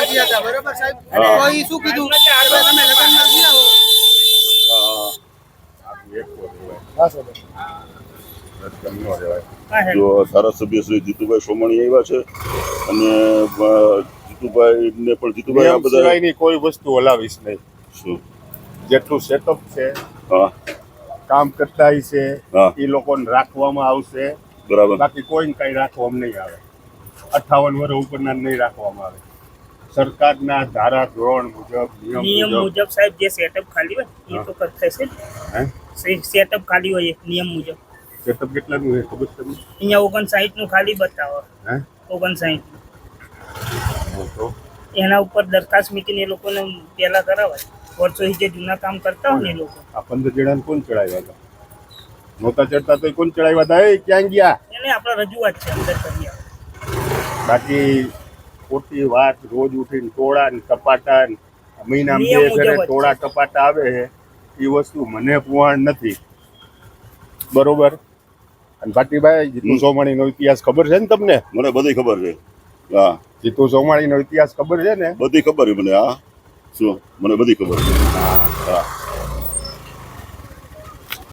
કરવા ગયા હતા બરોબર સાહેબ? હા. તો ઈ શું કીધું? કે તમે લગ્નમાં ગયા હો? હા, રસ્કમ ન જો ધારાસભ્ય શ્રી જીતુભાઈ સોમાણી આવ્યા છે અને જીતુભાઈ ને પણ જીતુભાઈ આ બધા કોઈ વસ્તુ હલાવીશ નહીં. શું? જેટલું સેટઅપ છે હા. કામ કરતા છે હા. એ લોકોને રાખવામાં આવશે. બરાબર. બાકી કોઈને કઈ રાખવામાં નહીં આવે. અઠાવન વર્ષ ઉપરના નહીં રાખવામાં આવે. સરકારના ધારા ધોરણ મુજબ નિયમ મુજબ. સાહેબ જે સેટઅપ ખાલી હોય એ તો થશે. હે? સેટઅપ ખાલી હોય નિયમ મુજબ. સેટઅપ કેટલાનું છે? ખબર તમને? અહીંયા ઓગણસાઠનું ખાલી બતાવો. હે? ઓગણસાઠ એના ઉપર દરખાસ્ત મૂકીને એ લોકોને પહેલા કરાવાય. વર્ષોથી જે જૂના કામ કરતા હોય ને એ લોકો. આ પંદર જણાને કોણ ચડાવ્યા હતા? નહોતા ચડતા તો કોણ ચડાવ્યા હતા? એ ક્યાં ગયા? એને આપણે રજૂઆત છે અંદર કરી બાકી ખોટી વાત રોજ ઉઠીને ટોળા ને ટપાટા ને મહિનામાં બે ફેરે ટોળા ટપાટા આવે છે એ વસ્તુ મને પુવાણ નથી. બરોબર? અને ભાટીભાઈ જીતુ. સોમાણીનો ઇતિહાસ ખબર છે ને તમને? મને બધી ખબર છે. હા. જીતુ સોમાણીનો ઇતિહાસ ખબર છે ને? બધી ખબર છે મને હા. શું? મને બધી ખબર છે. હા હા.